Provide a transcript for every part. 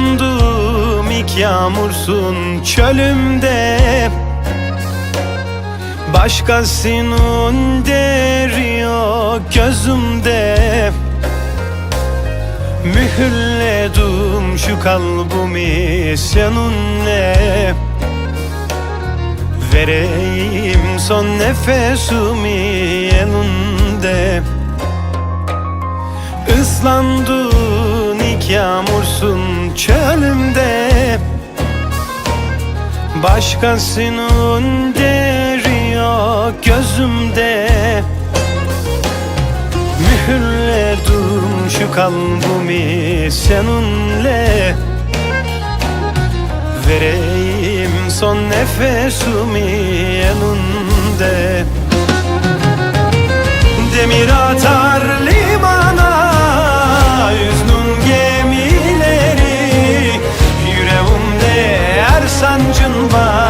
Islandım ilk yağmursun çölümde. Başkasının deri yok gözümde. Mühürledim şu kalbimi seninle Vereyim son nefesimi elinde Islandın ilk yağmursun çölümde. Başkasının deri yok gözümde. Mühürledim şu kalbimi seninle. Vereyim son nefesimi elinde. Demir atar sancın var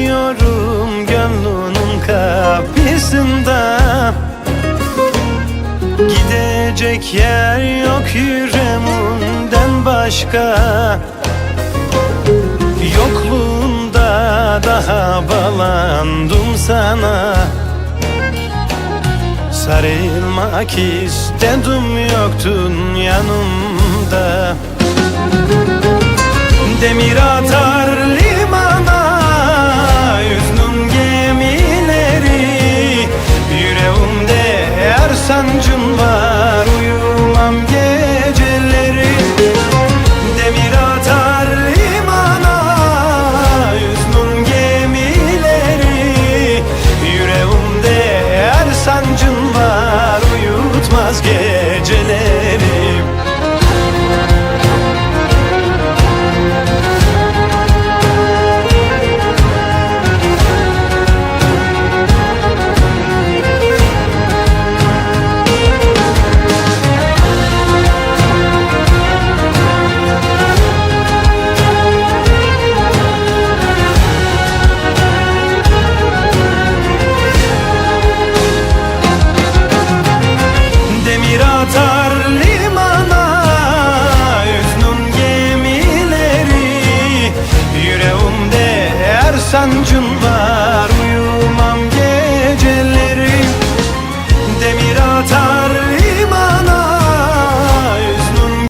kapısında Gidecek yer yok yüreğimden başka. Yokluğunda daha bağlandım sana. Sarılmak istedim yoktun yanımda gemileri